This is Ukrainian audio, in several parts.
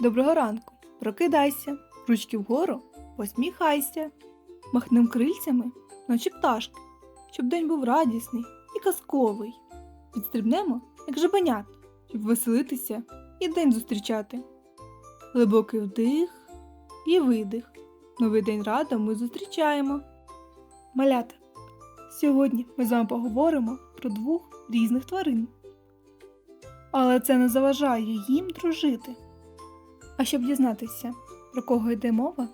Доброго ранку. Прокидайся, ручки вгору, посміхайся. Махнем крильцями, наче пташки, щоб день був радісний і казковий. Підстрибнемо, як жабенят, щоб веселитися і день зустрічати. Глибокий вдих і видих. Новий день радо ми зустрічаємо. Малята. Сьогодні ми з вами поговоримо про двох різних тварин. Але це не заважає їм дружити. А щоб дізнатися, про кого йде мова,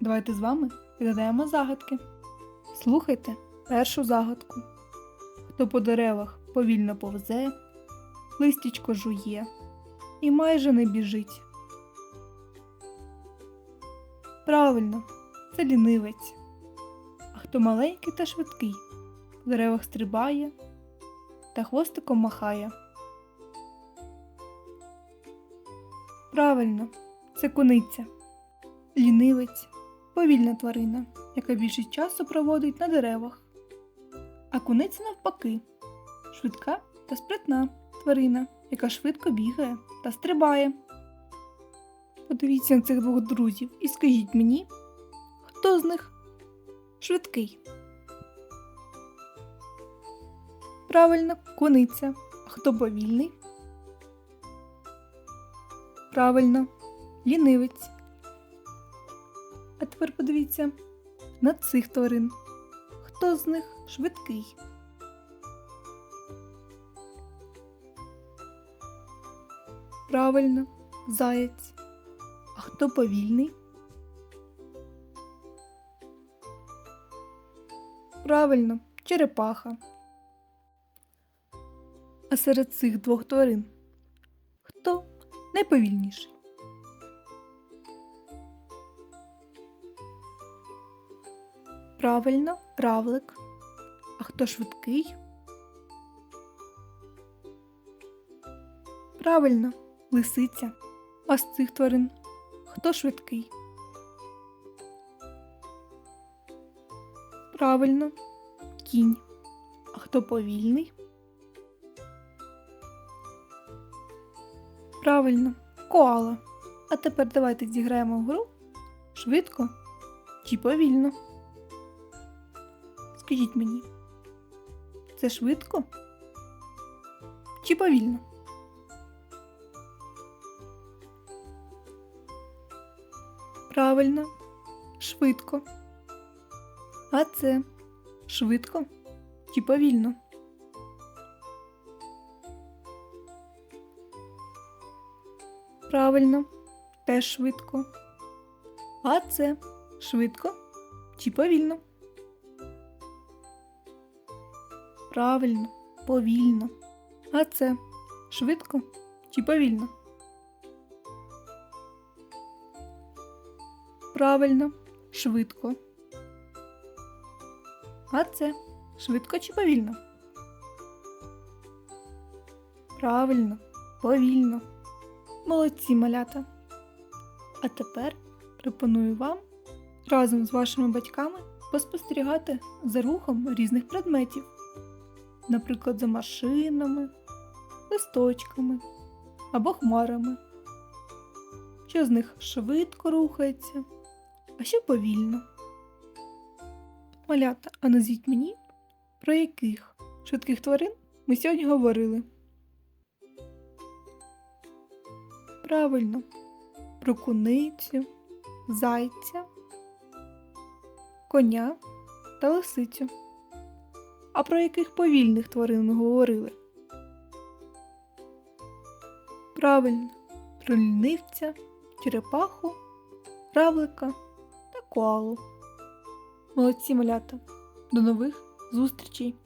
давайте з вами відгадаємо загадки. Слухайте першу загадку. Хто по деревах повільно повзе, листячко жує і майже не біжить. Правильно, це лінивець. А хто маленький та швидкий, по деревах стрибає та хвостиком махає. Правильно, це куниця. Лінивець повільна тварина, яка більше часу проводить на деревах. А куниця навпаки, швидка та спритна тварина, яка швидко бігає та стрибає. Подивіться на цих двох друзів і скажіть мені, хто з них швидкий? Правильно, куниця. А хто повільний? Правильно, лінивець. А тепер подивіться на цих тварин. Хто з них швидкий? Правильно, заєць. А хто повільний? Правильно, черепаха. А серед цих двох тварин хто найповільніший? Правильно, равлик. А хто швидкий? Правильно, лисиця. А з цих тварин хто швидкий? Правильно, кінь. А хто повільний? Правильно, коала. А тепер давайте зіграємо в гру швидко чи повільно. Скажіть мені, це швидко чи повільно? Правильно, швидко. А це швидко чи повільно? Правильно, теж швидко. А це швидко чи повільно? Правильно, повільно. А це швидко чи повільно? Правильно, швидко. А це швидко чи повільно? Правильно, повільно. Молодці малята. А тепер пропоную вам разом з вашими батьками поспостерігати за рухом різних предметів, наприклад, за машинами, листочками або хмарами. Що з них швидко рухається, а що повільно. Малята, а назвіть мені, про яких швидких тварин ми сьогодні говорили. Правильно, про куницю, зайця, коня та лисицю. А про яких повільних тварин ми говорили? Правильно, про лінивця, черепаху, равлика та коалу. Молодці малята. До нових зустрічей!